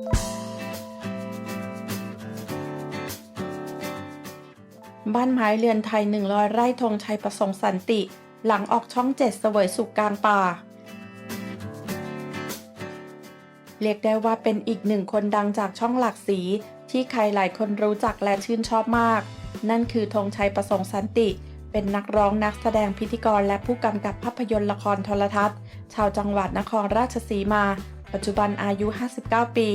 บ้านไม้เรือนไทย 100 ไร่ธงชัยประสงค์สันติ หลังออกช่องเจ็ดเสวยสุขกลางป่า เรียกได้ว่าเป็นอีกหนึ่งคนดังจากช่องหลักสี ที่ใครหลายคนรู้จักและชื่นชอบมาก นั่นคือธงชัยประสงค์สันติ เป็นนักร้องนักแสดงพิธีกรและผู้กำกับภาพยนตร์ละครโทรทัศน์ ชาวจังหวัดนครราชสีมา ปัจจุบันอายุ 59 ปี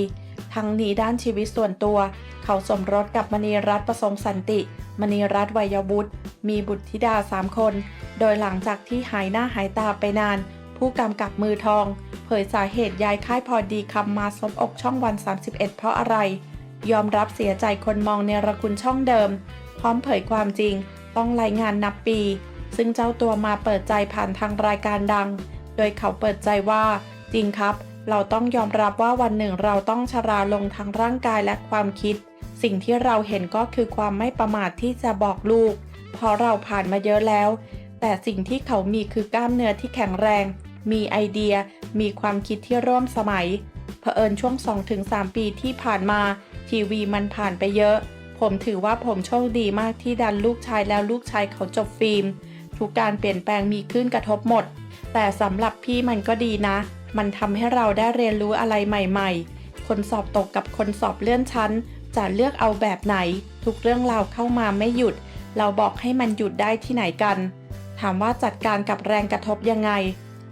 ทั้งนี้ด้านชีวิตส่วนตัว เขาสมรสกับมณีรัตน์ประสงค์สันติ มณีรัตน์วัยวุฒิมีบุตรธิดา 3 คน โดยหลังจากที่หายหน้าหายตาไปนาน ผู้กำกับมือทอง เผยสาเหตุย้ายค่ายพอดีคำมาซบอกช่องวัน 31 เพราะอะไร ยอมรับเสียใจคนมองในรคุณช่องเดิม พร้อมเผยความจริง ต้องรายงานนับปี ซึ่งเจ้าตัวมาเปิดใจผ่านทางรายการดัง โดยเขาเปิดใจว่าจริงครับ เราต้องยอมรับว่าวันหนึ่งเราต้องชราลงทางร่างกายและความคิด สิ่งที่เราเห็นก็คือความไม่ประมาทที่จะบอกลูก เพราะเราผ่านมาเยอะแล้ว แต่สิ่งที่เขามีคือกล้ามเนื้อที่แข็งแรง มีไอเดีย มีความคิดที่ร่วมสมัย เผอิญช่วง 2-3 ปีที่ผ่านมา ทีวีมันผ่านไปเยอะ ผมถือว่าผมโชคดีมากที่ดันลูกชายแล้วลูกชายเขาจบฟิล์มทุกการเปลี่ยนแปลงมีขึ้นกระทบหมด แต่สำหรับพี่มันก็ดีนะ มันทำให้เราได้เรียนรู้อะไรใหม่ๆ คนสอบตกกับคนสอบเลื่อนชั้น จะเลือกเอาแบบไหน ทุกเรื่องราวเข้ามาไม่หยุด เราบอกให้มันหยุดได้ที่ไหนกัน ถามว่าจัดการกับแรงกระทบยังไง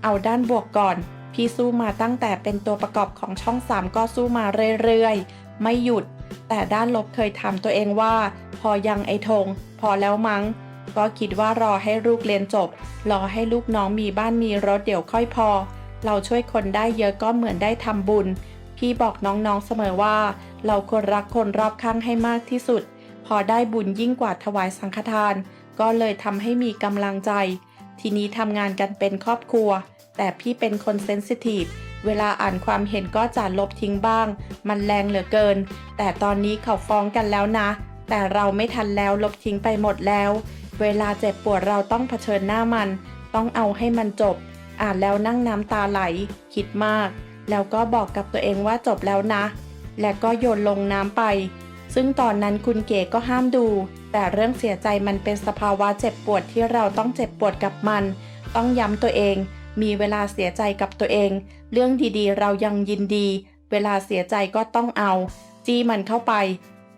เอาด้านบวกก่อน พี่สู้มาตั้งแต่เป็นตัวประกอบของช่อง 3 ก็สู้มาเรื่อยๆ ไม่หยุด แต่ด้านลบเคยถามตัวเองว่า พอยังไอธงพอแล้วมั้ง ก็คิดว่ารอให้ลูกเรียนจบ รอให้ลูกน้องมีบ้านมีรถเดี๋ยวค่อยพอ เราช่วยคนได้เยอะก็เหมือนได้ทำบุญ พี่บอกน้องๆเสมอว่า เราควรรักคนรอบข้างให้มากที่สุด พอได้บุญยิ่งกว่าถวายสังฆทาน ก็เลยทำให้มีกำลังใจ ทีนี้ทำงานกันเป็นครอบครัว แต่พี่เป็นคนเซนซิทีฟเวลาอ่านความเห็นก็จะลบทิ้งบ้าง มันแรงเหลือเกิน แต่ตอนนี้เขาฟ้องกันแล้วนะ แต่เราไม่ทันแล้วลบทิ้งไปหมดแล้ว เวลาเจ็บปวดเราต้องเผชิญหน้ามัน ต้องเอาให้มันจบ อ่านแล้วนั่งน้ำตาไหล คิดมาก แล้วก็บอกกับตัวเองว่าจบแล้วนะ และก็โยนลงน้ำไป ซึ่งตอนนั้นคุณเก๋ก็ห้ามดู แต่เรื่องเสียใจมันเป็นสภาวะเจ็บปวดที่เราต้องเจ็บปวดกับมัน ต้องย้ำตัวเอง มีเวลาเสียใจกับตัวเอง เรื่องดีๆ เรายังยินดี เวลาเสียใจก็ต้องเอา จี้มันเข้าไป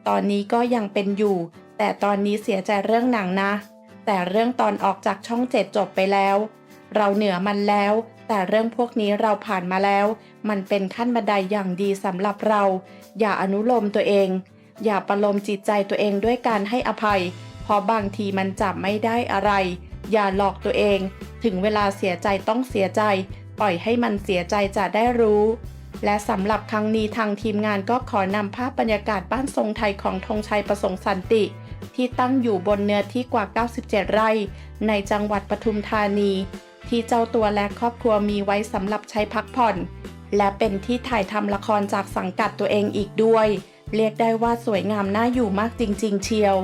ตอนนี้ก็ยังเป็นอยู่ แต่ตอนนี้เสียใจเรื่องหนังนะ แต่เรื่องตอนออกจากช่องเจ็ดจบไปแล้ว เราเหนือมันแล้ว แต่เรื่องพวกนี้เราผ่านมาแล้ว มันเป็นขั้นบันไดอย่างดีสำหรับเรา อย่าอนุโลมตัวเอง อย่าประโลมจิตใจตัวเองด้วยการให้อภัย เพราะบางทีมันจับไม่ได้อะไร อย่าหลอกตัวเอง ถึงเวลาเสียใจต้องเสียใจ ปล่อยให้มันเสียใจจะได้รู้ และสำหรับครั้งนี้ทางทีมงานก็ขอนำภาพบรรยากาศบ้านทรงไทยของธงชัยประสงค์สันติที่ตั้งอยู่บนเนื้อที่กว่า 97 ไร่ ในจังหวัดปทุมธานี ที่เจ้าตัวและครอบครัวมีไว้สำหรับใช้พักผ่อน และเป็นที่ถ่ายทำละครจากสังกัดตัวเองอีกด้วย เรียกได้ว่าสวยงามน่าอยู่มากจริง ๆ เชียว